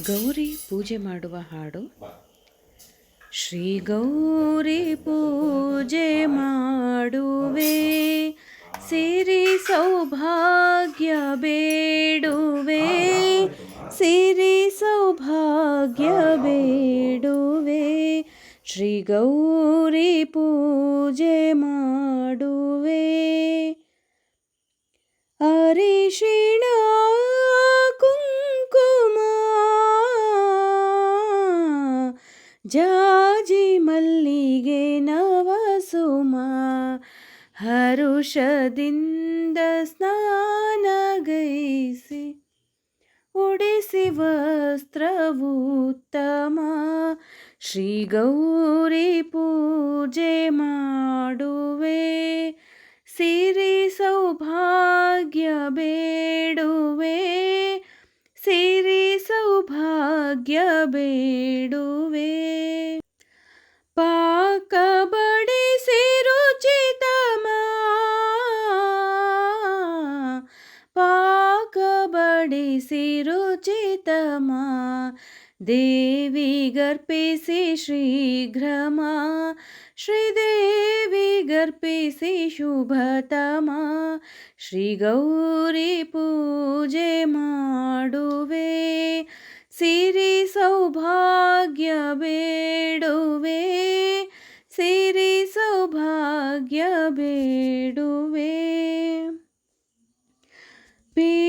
ಗೌರಿ ಪೂಜೆ ಮಾಡುವ ಹಾಡು. ಶ್ರೀ ಗೌರಿ ಪೂಜೆ ಮಾಡುವೆ, ಸಿರಿ ಸೌಭಾಗ್ಯ ಬೇಡುವೆ, ಸಿರಿ ಸೌಭಾಗ್ಯ ಬೇಡುವೆ, ಶ್ರೀ ಗೌರಿ ಪೂಜೆ ಮಾಡುವೆ. ಜಾಜಿ ಮಲ್ಲಿಗೆ ನವಸುಮ, ಹರುಷದಿಂದ ಸ್ನಾನಗೈಸಿ ಉಡಿಸಿ ವಸ್ತ್ರವು ಉತ್ತಮ, ಶ್ರೀ ಗೌರಿ ಪೂಜೆ ಮಾಡುವೆ, ಸಿರಿ ಸೌಭಾಗ್ಯ ಬೇಡುವೆ, ಸಿರಿ ಸೌಭಾಗ್ಯ ಬೇಡುವೆ ಬಡಿಸಿ ರುಚಿತಮ ದೇವಿಗರ್ಪಿಸಿ ಶೀಘ್ರಮ ಶ್ರೀದೇವಿಗರ್ಪಿಸಿ ಶುಭತಮ ಶ್ರೀ ಗೌರಿ ಪೂಜೆ ಮಾಡುವೆ ಸಿರಿ ಸೌಭಾಗ್ಯ ಬೇಡುವೆ ಸಿರಿ ಸೌಭಾಗ್ಯ ಬೇಡುವೆ ಪೀಠದಲ್ಲಿ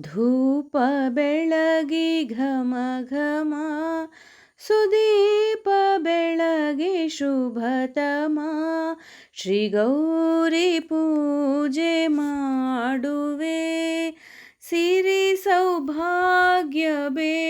ಧೂಪ ಬೆಳಗಿ ಘಮ ಘಮ ಸುದೀಪ ಬೆಳಗಿ ಶುಭತಮ ಶ್ರೀ ಗೌರಿ ಪೂಜೆ ಮಾಡುವೆ. ಸಿರಿ ಸೌಭಾಗ್ಯ ಬೇಡುವೆ